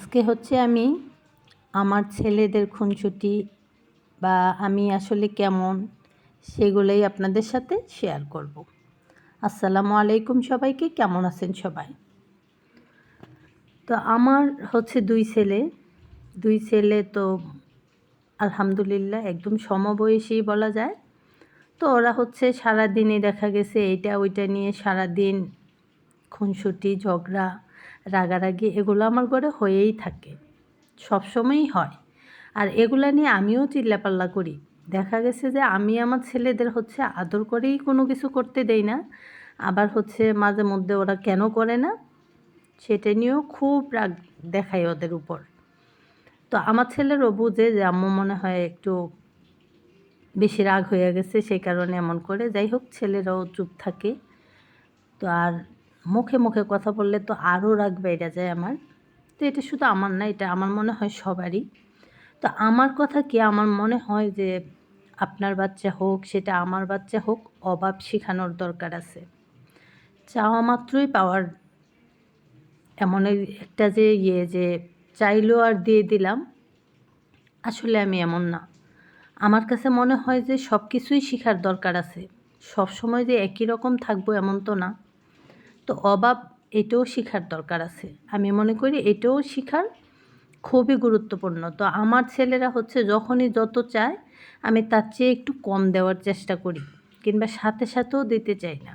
আজকে হচ্ছে আমি আমার ছেলেদের খুনসুটি বা আমি আসলে কেমন সেগুলোই আপনাদের সাথে শেয়ার করব। আসসালামু আলাইকুম সবাইকে, কেমন আছেন সবাই? তো আমার হচ্ছে দুই ছেলে দুই ছেলে তো আলহামদুলিল্লাহ একদম সমবয়সী বলা যায়। তো ওরা হচ্ছে সারাদিনই দেখা গেছে এইটা, ওইটা নিয়ে সারাদিন খুনসুটি, ঝগড়া রাগারাগি এগুলো আমার ঘরে হয়েই থাকে। সবসময়ই হয়। আর এগুলো নিয়ে আমিও চিল্লাপাল্লা করি। দেখা গেছে যে আমি আমার ছেলেদের হচ্ছে আদর করেই কোনো কিছু করতে দেই না। আবার হচ্ছে মাঝে মধ্যে ওরা কেন করে না? সেটা নিয়েও খুব রাগ দেখায় ওদের উপর। তো আমার ছেলেরও বুঝে যে আম্মু মনে হয় একটু বেশি রাগ হয়ে গেছে, সেই কারণে এমন করে। যাই হোক, ছেলেরাও চুপ থাকে। তো আর মুখে মুখে কথা বললে তো আরও রাগ বেড়ে যায় আমার। তো এটা শুধু আমার না, এটা আমার মনে হয় সবারই। তো আমার কথা কি আমার মনে হয় যে আপনার বাচ্চা হোক, সেটা আমার বাচ্চা হোক, অভাব শেখানোর দরকার আছে। চাওয়া মাত্রই পাওয়ার এমন একটা যে ইয়ে যে চাইলেও আর দিয়ে দিলাম, আসলে আমি এমন না। আমার কাছে মনে হয় যে সব কিছুই শেখার দরকার আছে। সব সময় যে একই রকম থাকব এমন তো না। তো অভাব এটাও শেখার দরকার আছে। আমি মনে করি এটাও শেখার খুবই গুরুত্বপূর্ণ। তো আমার ছেলেরা হচ্ছে যখনই যত চায়, আমি তার চেয়ে একটু কম দেওয়ার চেষ্টা করি কিংবা সাথে সাথেও দিতে চাই না।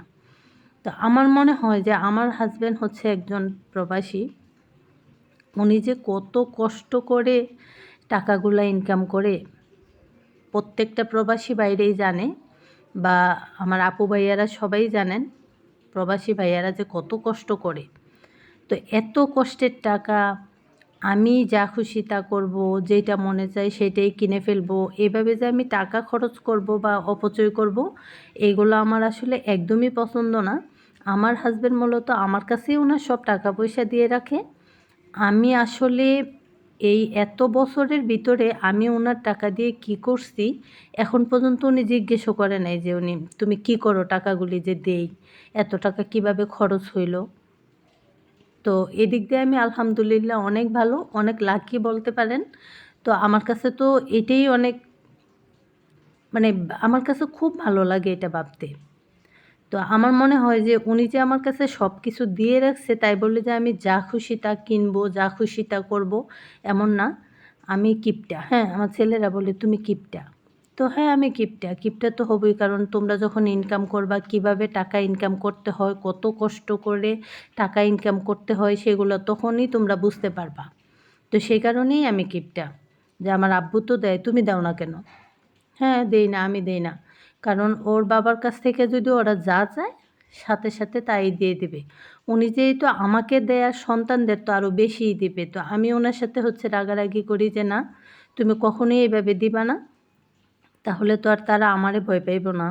তো আমার মনে হয় যে আমার হাজব্যান্ড হচ্ছে একজন প্রবাসী। উনি যে কত কষ্ট করে টাকাগুলো ইনকাম করে প্রত্যেকটা প্রবাসী বাইরেই জানে বা আমার আপু ভাইয়ারা সবাই জানেন। প্রবাসী ভাইয়ারা যে কত কষ্ট করে। তো এত কষ্টের টাকা, আমি যা খুশি তা করব যেটা মনে চাই সেটাই কিনে ফেলব, এভাবে যে আমি টাকা খরচ করব বা অপচয় করব, এগুলো আমার আসলে একদমই পছন্দ না। আমার হাজব্যান্ড মূলত আমার কাছেই ওনার সব টাকা পয়সা দিয়ে রাখে। আমি আসলে এই এত বছরের ভিতরে আমি ওনার টাকা দিয়ে কি করছি, এখন পর্যন্ত উনি জিজ্ঞেসও করে নাই যে উনি, তুমি কি করো টাকাগুলি যে দেই? এত টাকা কীভাবে খরচ হইল? তো এদিক দিয়ে আমি আলহামদুলিল্লাহ অনেক ভালো, অনেক লাকি বলতে পারেন। তো আমার কাছে তো এটাই অনেক মানে আমার কাছে খুব ভালো লাগে এটা ভাবতে। তো আমার মনে হয় যে উনি যে আমার কাছে সব কিছু দিয়ে রাখছে, তাই বললে যে আমি যা খুশি তা কিনবো, যা খুশি তা করব, এমন না। আমি কিপটা হ্যাঁ আমার ছেলেরা বলে, তুমি কিপটা। তো হ্যাঁ আমি কিপটা। কিপটা তো হবই, কারণ তোমরা যখন ইনকাম করবা, কীভাবে টাকা ইনকাম করতে হয়, কত কষ্ট করে টাকা ইনকাম করতে হয়, সেগুলো তখনই তোমরা বুঝতে পারবা। তো সেই কারণেই আমি কিপটা। যে আমার আব্বু তো দেয়, তুমি দাও না কেন? হ্যাঁ দেই না, আমি দেই না। কারণ ওর বাবার কাছ থেকে যদি ওরা যা চায়, সাথে সাথে তাই দিয়ে দেবে। উনি যেহেতু আমাকে দেয়ার সন্তানদের তো আরও বেশিই দিবে, তো আমি ওনার সাথে হচ্ছে রাগারাগি করি যে, না, তুমি কখনোই এইভাবে দিবা না। তাহলে তো আর তারা আমারে ভয় পাইব না।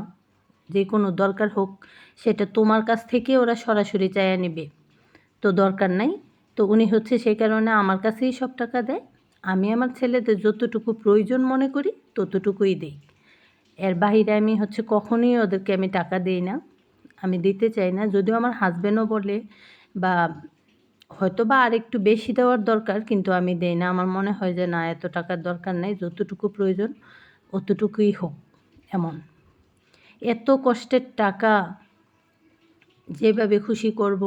যে কোনো দরকার হোক, সেটা তোমার কাছ থেকে ওরা সরাসরি চাইয়া নেবে। তো দরকার নাই। তো উনি হচ্ছে সেই কারণে আমার কাছেই সব টাকা দেয়। আমি আমার ছেলেদের যতটুকু প্রয়োজন মনে করি, ততটুকুই দিই। এর বাহিরে আমি হচ্ছে কখনোই ওদেরকে আমি টাকা দিই না। আমি দিতে চাই না। যদিও আমার হাজব্যান্ডও বলে বা হয়তো বা আর একটু বেশি দেওয়ার দরকার, কিন্তু আমি দেই না। আমার মনে হয় যে না, এত টাকার দরকার নেই। যতটুকু প্রয়োজন, অতটুকুই হোক, এমন। এত কষ্টের টাকা যেভাবে খুশি করব,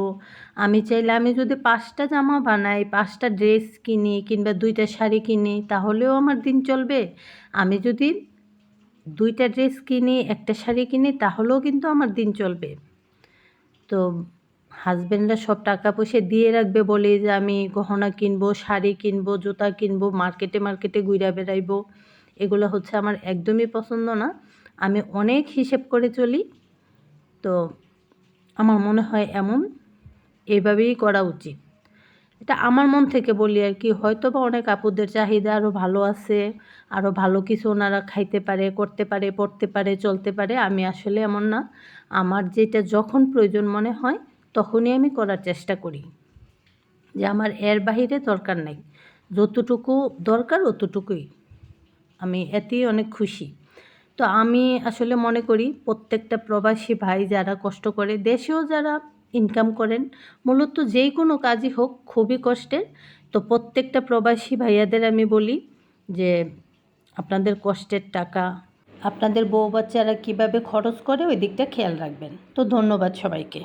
আমি চাইলে আমি যদি পাঁচটা জামা বানাই, পাঁচটা ড্রেস কিনি কিংবা দুইটা শাড়ি কিনি, তাহলেও আমার দিন চলবে। আমি যদি দুইটা ড্রেস কিনি, একটা শাড়ি কিনি, তাহলেও কিন্তু আমার দিন চলবে। তো হাজব্যান্ডরা সব টাকা পয়সা দিয়ে রাখবে বলে যে আমি গহনা কিনবো, শাড়ি কিনবো, জুতা কিনবো, মার্কেটে মার্কেটে ঘুরে বেড়াইবো। এগুলো হচ্ছে আমার একদমই পছন্দ না। আমি অনেক হিসেব করে চলি। তো আমার মনে হয় এমন। এভাবেই করা উচিত। এটা আমার মন থেকে বলি আর কি। হয়তো বা অনেক আপুদের চাহিদা আরও ভালো আছে আরও ভালো কিছু ওনারা খাইতে পারে, করতে পারে, পড়তে পারে, চলতে পারে। আমি আসলে এমন না। আমার যেটা যখন প্রয়োজন মনে হয়, তখনই আমি করার চেষ্টা করি। যে আমার এর বাহিরে দরকার নেই। যতটুকু দরকার অতটুকুই। আমি এতেই অনেক খুশি। তো আমি আসলে মনে করি, প্রত্যেকটা প্রবাসী ভাই যারা কষ্ট করে, দেশেও যারা ইনকাম করেন। মূলত যে কোনো কাজই হোক, খুবই কষ্টের। তো প্রত্যেকটা প্রবাসী ভাইয়াদের আমি বলি যে, আপনাদের কষ্টের টাকা, আপনাদের বউ বাচ্চারা কীভাবে খরচ করে ওই দিকটা খেয়াল রাখবেন। তো ধন্যবাদ সবাইকে।